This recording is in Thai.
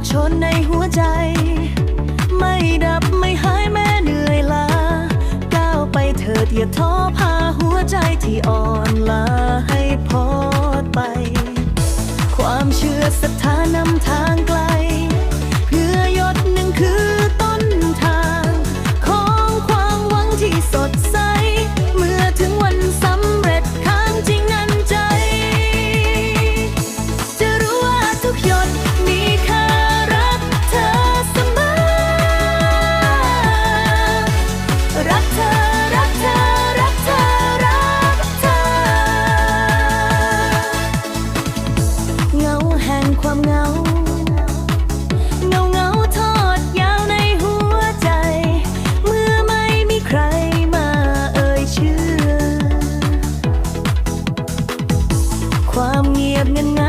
กชนในหัวใจ ไม่ดับไม่หายแม่เหนื่อยล้าก้าวไปเถิดอย่าท้อพาหัวใจที่อ่อนล้าให้พอดไป ความเชื่อศรัทธานำทางไกล Nab nab